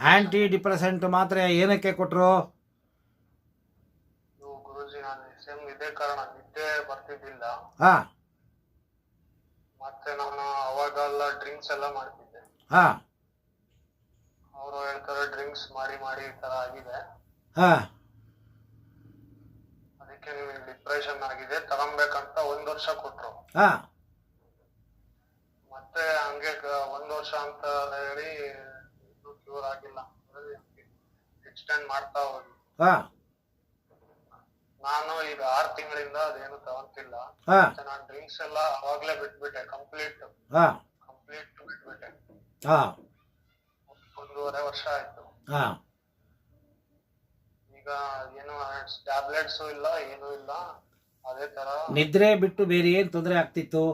ಆ್ಯಂಟಿ depressant ಮಾತ್ರೆ ಏನಕ್ಕೆ ಕೊಟ್ಟರು ಗುರುಜಿ ನಾನು ಸೇಮ್ ಇದೇ ಕಾರಣ ನಿದ್ದೆ ಬರ್ತಿದ್ದಿಲ್ಲ. ಹಾ. ಮತ್ತೆ ನಾನು ಅವಾಗೆಲ್ಲ ಡ್ರಿಂಕ್ಸ್ ಎಲ್ಲ ಮಾಡ್ತಿದ್ದೆ. ಹಾ. ಅವರು ಹೇಳ್ತಾರೆ ಡ್ರಿಂಕ್ಸ್ ಮಾಡಿ ಮಾಡಿ ಈ ತರ ಆಗಿದೆ. ಹಾಂ. ಅದಕ್ಕೆ ನಿಮಗೆ ಡಿಪ್ರೆಷನ್ ಆಗಿದೆ ತಗೊಂಬೇಕಂತ ಒಂದ್ ವರ್ಷ ಕೊಟ್ರು. ಹಾಂ. ಮತ್ತೆ ಹಂಗೆ ಒಂದ್ ವರ್ಷ ಅಂತ ಹೇಳಿ ಇದು ಕ್ಯೂರ್ ಆಗಿಲ್ಲ. ಎಕ್ಸ್ಟೆಂಡ್ ಮಾಡ್ತಾ ಹೋಗಿ ಹಾ. ನಾನು ಈಗ ಆರ್ ತಿಂಗಳಿಂದ ಅದೇನು ತಗೊಂತಿಲ್ಲ. ಹಾಂ. ನಾನು ಡ್ರಿಂಕ್ಸ್ ಎಲ್ಲ ಅವಾಗ್ಲೇ ಬಿಟ್ಬಿಟ್ಟೆ ಕಂಪ್ಲೀಟ್ ಹಾ. ಕಂಪ್ಲೀಟ್ ಬಿಟ್ಬಿಟ್ಟೆ. ಹಾ. ಒಂದೂವರೆ ವರ್ಷ ಆಯ್ತು. ಹಾ. ಈಗ ಏನು ಟ್ಯಾಬ್ಲೆಟ್ಸ್ ಇಲ್ಲ ಏನು ಇಲ್ಲ. ಅದೇ ತರ ನಿದ್ರೆ ಬಿಟ್ಟು ಬೇರೆ ಏನು ತೊಂದರೆ ಆಗ್ತಿತ್ತು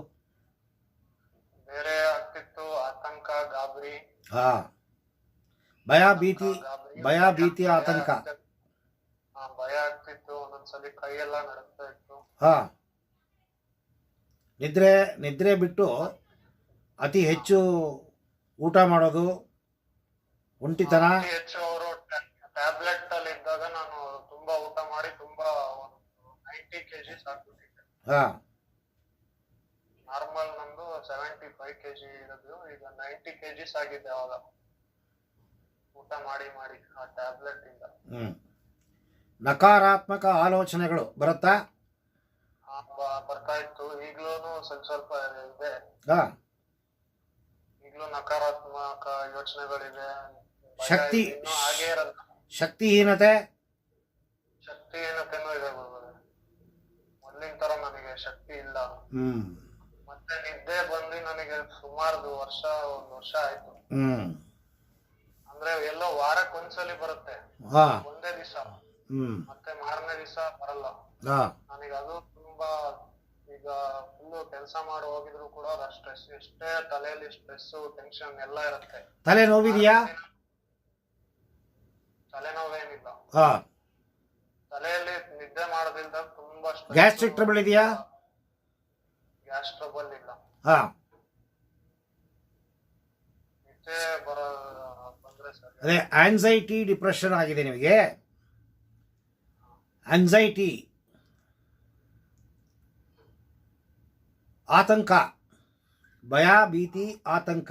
ಬೇರೆ ಆಗ್ತಿತ್ತು ಆತಂಕ ಗಾಬರಿ ಹಾಂ ಭಯ ಭೀತಿ ಗಾಬರಿ ಭಯ ಭೀತಿ ಆತಂಕ ಹಾ, ಭಯ ಆಗ್ತಿತ್ತು ಒಂದೊಂದ್ಸಲಿ ಕೈಯೆಲ್ಲ ನಡುಗ್ತಾ ಇತ್ತು ಹಾ ನಿದ್ರೆ ನಿದ್ರೆ ಬಿಟ್ಟು ಅತಿ ಹೆಚ್ಚು ಊಟ ಮಾಡೋದು ಒಂಟಿತನ ಹೆಚ್ಚು ಅವರು ಟ್ಯಾಬ್ಲೆಟ್ ಅಲ್ಲಿ ಇದ್ದಾಗ ನಾನು ತುಂಬಾ ಊಟ ಮಾಡಿ ತುಂಬಾ ನೈಂಟಿ ಕೆಜಿ ಆಗ್ಬಿಟ್ಟಿದ್ದೆ ಹಾ. ಸೆವೆಂಟಿ ಫೈವ್ ಕೆಜಿ ಇರೋದು. ಈಗ ನೈಂಟಿ ಕೆಜಿಸ್ ಆಗಿದೆ ಅವಾಗ. ಊಟ ಮಾಡಿ ಮಾಡಿ ಆ ಟ್ಯಾಬ್ಲೆಟ್ ಇಂದ. ನಕಾರಾತ್ಮಕ ಆಲೋಚನೆಗಳು ಬರುತ್ತಾ? ಬರ್ತಾ ಇತ್ತು. ಈಗ್ಲೂ ಸ್ವಲ್ಪ ಸ್ವಲ್ಪ ಇದೆ. ಈಗ್ಲೂ ನಕಾರಾತ್ಮಕ ಯೋಚನೆಗಳಿದೆ ಶಕ್ತಿ- ಹಾಗೆ ಇರಲ್ಲ. ಶಕ್ತಿಹೀನತೆ? ಶಕ್ತಿಹೀನತೆನೂ ಇದೆ ಮೊದಲಿನ ತರ ನನಗೆ ಶಕ್ತಿ ಇಲ್ಲ. ಮತ್ತೆ ನಿದ್ದೆ ಬಂದು ನನಗೆ ಸುಮಾರು ವರ್ಷ ಒಂದ್ ವರ್ಷ ಆಯ್ತು. ಹ್ಮ್. ಅಂದ್ರೆ ಎಲ್ಲೋ ವಾರಕ್ಕೆ ಒಂದ್ಸಲಿ ಬರುತ್ತೆ. ಹಾಂ. ಒಂದೇ ದಿವಸ. ಹ್ಮ್. ಮತ್ತೆ ಮಾರನೇ ದಿವಸ ಬರಲ್ಲ. ಹಾ. ನನಗೆ ಅದು ತುಂಬಾ ಈಗ ಫುಲ್ ಕೆಲಸ ಮಾಡಿ ಹೋಗಿದ್ರು ಕೂಡ ಸ್ಟ್ರೆಸ್ ಎಷ್ಟೇ ತಲೆಯಲ್ಲಿ ಸ್ಟ್ರೆಸ್ ಟೆನ್ಷನ್ ಎಲ್ಲ ಇರುತ್ತೆ. ತಲೆ ನೋವಿದೆಯಾ? ತಲೆನೋವೇನಿಲ್ಲ ಹಾ. ತಲೆಯಲ್ಲಿ ನಿದ್ದೆ ಮಾಡೋದ್ರಿಂದ ತುಂಬಾ ಗ್ಯಾಸ್ಟ್ರಿಕ್ ಟ್ರಬಲ್ ಇದೆಯಾ? ಗ್ಯಾಸ್ ಟ್ರಬಲ್ ಇಲ್ಲ ಹಾಂ. ನಿದ್ದೆ ಬರೋ ಬಂದ್ರೆ ಸರಿ. ಅದೇ ಆಂಗ್ಸೈಟಿ ಡಿಪ್ರೆಷನ್ ಆಗಿದೆ ನಿಮಗೆ? ಆನ್ಸೈಟಿ ಆತಂಕ. ಭಯ ಭೀತಿ ಆತಂಕ.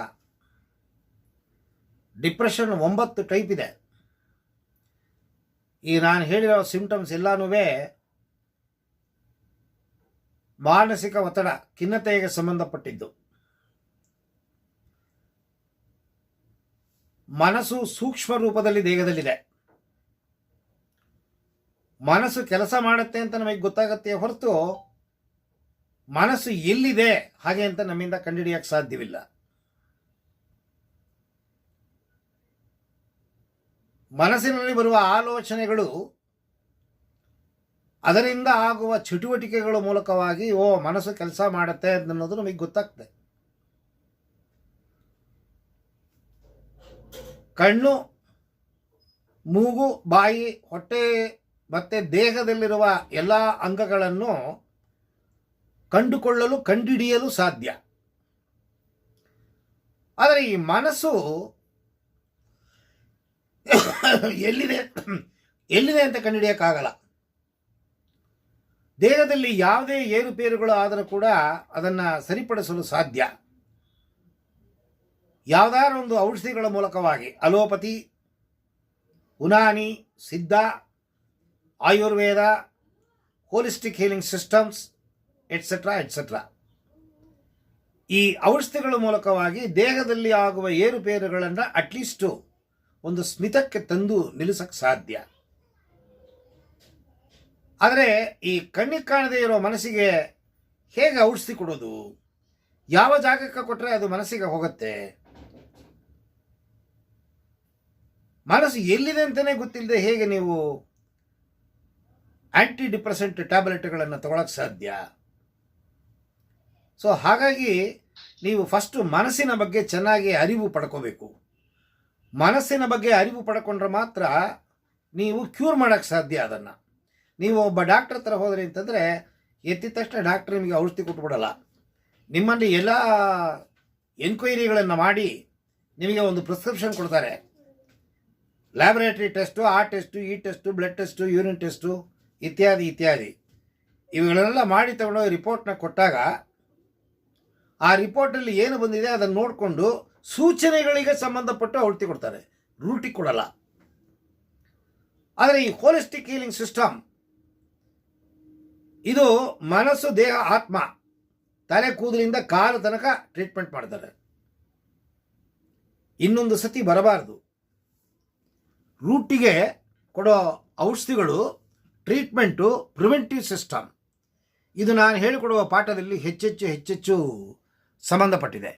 ಡಿಪ್ರೆಷನ್ ಒಂಬತ್ತು ಟೈಪ್ ಇದೆ. ಈ ನಾನು ಹೇಳಿರೋ ಸಿಂಪ್ಟಮ್ಸ್ ಎಲ್ಲನೂ ಮಾನಸಿಕ ಒತ್ತಡ ಖಿನ್ನತೆಗೆ ಸಂಬಂಧಪಟ್ಟಿದ್ದು. ಮನಸ್ಸು ಸೂಕ್ಷ್ಮ ರೂಪದಲ್ಲಿ ದೇಹದಲ್ಲಿದೆ. ಮನಸ್ಸು ಕೆಲಸ ಮಾಡುತ್ತೆ ಅಂತ ನಮಗೆ ಗೊತ್ತಾಗತ್ತೆ ಹೊರತು ಮನಸ್ಸು ಎಲ್ಲಿದೆ ಹಾಗೆ ಅಂತ ನಮ್ಮಿಂದ ಕಂಡುಹಿಡಿಯಕ್ಕೆ ಸಾಧ್ಯವಿಲ್ಲ. ಮನಸ್ಸಿನಲ್ಲಿ ಬರುವ ಆಲೋಚನೆಗಳು ಅದರಿಂದ ಆಗುವ ಚಟುವಟಿಕೆಗಳ ಮೂಲಕವಾಗಿ, ಓ, ಮನಸ್ಸು ಕೆಲಸ ಮಾಡುತ್ತೆ ಅನ್ನೋದು ನಮಗೆ ಗೊತ್ತಾಗ್ತದೆ. ಕಣ್ಣು, ಮೂಗು, ಬಾಯಿ, ಹೊಟ್ಟೆ ಮತ್ತು ದೇಹದಲ್ಲಿರುವ ಎಲ್ಲ ಅಂಗಗಳನ್ನು ಕಂಡುಕೊಳ್ಳಲು, ಕಂಡುಹಿಡಿಯಲು ಸಾಧ್ಯ. ಆದರೆ ಈ ಮನಸ್ಸು ಎಲ್ಲಿದೆ? ಎಲ್ಲಿದೆ ಅಂತ ಕಂಡುಹಿಡಿಯೋಕ್ಕಾಗಲ್ಲ. ದೇಹದಲ್ಲಿ ಯಾವುದೇ ಏರುಪೇರುಗಳು ಆದರೂ ಕೂಡ ಅದನ್ನು ಸರಿಪಡಿಸಲು ಸಾಧ್ಯ. ಯಾವುದಾದ್ರು ಒಂದು ಔಷಧಿಗಳ ಮೂಲಕವಾಗಿ allopathy, Unani, Siddha, Ayurveda holistic healing systems et cetera et cetera ಈ ಔಷಧಿಗಳ ಮೂಲಕವಾಗಿ ದೇಹದಲ್ಲಿ ಆಗುವ ಏರುಪೇರುಗಳನ್ನು ಅಟ್ಲೀಸ್ಟು ಒಂದು ಸ್ಮಿತಕ್ಕೆ ತಂದು ನಿಲ್ಲಿಸಕ್ಕೆ ಸಾಧ್ಯ. ಆದರೆ ಈ ಕಣ್ಣಿಗೆ ಕಾಣದೇ ಇರೋ ಮನಸ್ಸಿಗೆ ಹೇಗೆ ಔಷಧಿ ಕೊಡೋದು? ಯಾವ ಜಾಗಕ್ಕೆ ಕೊಟ್ಟರೆ ಅದು ಮನಸ್ಸಿಗೆ ಹೋಗುತ್ತೆ? ಮನಸ್ಸು ಎಲ್ಲಿದೆ ಅಂತಲೇ ಗೊತ್ತಿಲ್ಲದೆ ಹೇಗೆ ನೀವು ಆಂಟಿ ಡಿಪ್ರೆಸೆಂಟ್ ಟ್ಯಾಬ್ಲೆಟ್ಗಳನ್ನು ತಗೊಳಕ್ಕೆ ಸಾಧ್ಯ? ಸೊ ಹಾಗಾಗಿ ನೀವು ಫಸ್ಟು ಮನಸ್ಸಿನ ಬಗ್ಗೆ ಚೆನ್ನಾಗಿ ಅರಿವು ಪಡ್ಕೋಬೇಕು. ಮನಸ್ಸಿನ ಬಗ್ಗೆ ಅರಿವು ಪಡ್ಕೊಂಡ್ರೆ ಮಾತ್ರ ನೀವು ಕ್ಯೂರ್ ಮಾಡೋಕ್ಕೆ ಸಾಧ್ಯ ಅದನ್ನು. ನೀವು ಒಬ್ಬ ಡಾಕ್ಟರ್ ಹತ್ರ ಹೋದ್ರಿ ಅಂತಂದರೆ ಎತ್ತಿದ ತಕ್ಷಣ ಡಾಕ್ಟರ್ ನಿಮಗೆ ಔಷಧಿ ಕೊಟ್ಬಿಡಲ್ಲ. ನಿಮ್ಮಲ್ಲಿ ಎಲ್ಲ ಎನ್ಕ್ವೈರಿಗಳನ್ನು ಮಾಡಿ ನಿಮಗೆ ಒಂದು ಪ್ರಿಸ್ಕ್ರಿಪ್ಷನ್ ಕೊಡ್ತಾರೆ. ಲ್ಯಾಬೊರೇಟ್ರಿ ಟೆಸ್ಟು ಆ ಟೆಸ್ಟು ಈ test blood test urine test ಇತ್ಯಾದಿ ಇತ್ಯಾದಿ. ಇವುಗಳನ್ನೆಲ್ಲ ಮಾಡಿ ತಗೊಂಡೋಗಿ ರಿಪೋರ್ಟ್ನ ಕೊಟ್ಟಾಗ ಆ ರಿಪೋರ್ಟಲ್ಲಿ ಏನು ಬಂದಿದೆ ಅದನ್ನು ನೋಡಿಕೊಂಡು ಸೂಚನೆಗಳಿಗೆ ಸಂಬಂಧಪಟ್ಟು ಔಷಧಿ ಕೊಡ್ತಾರೆ. ರೂಟಿ ಕೊಡಲ್ಲ. ಆದರೆ ಈ ಹೋಲಿಸ್ಟಿಕ್ ಹೀಲಿಂಗ್ ಸಿಸ್ಟಮ್ ಇದು ಮನಸ್ಸು, ದೇಹ, ಆತ್ಮ ತಲೆ, ಕೂದಲಿಂದ ಕಾಲು ತನಕ ಟ್ರೀಟ್ಮೆಂಟ್ ಮಾಡ್ತಾರೆ. ಇನ್ನೊಂದು ಸತಿ ಬರಬಾರದು. ರೂಟಿಗೆ ಕೊಡೋ ಔಷಧಿಗಳು ಟ್ರೀಟ್ಮೆಂಟು ಪ್ರಿವೆಂಟಿವ್ ಸಿಸ್ಟಮ್ ಇದು ನಾನು ಹೇಳಿಕೊಡುವ ಪಾಠದಲ್ಲಿ ಹೆಚ್ಚೆಚ್ಚು ಹೆಚ್ಚೆಚ್ಚು ಸಂಬಂಧಪಟ್ಟಿದೆ.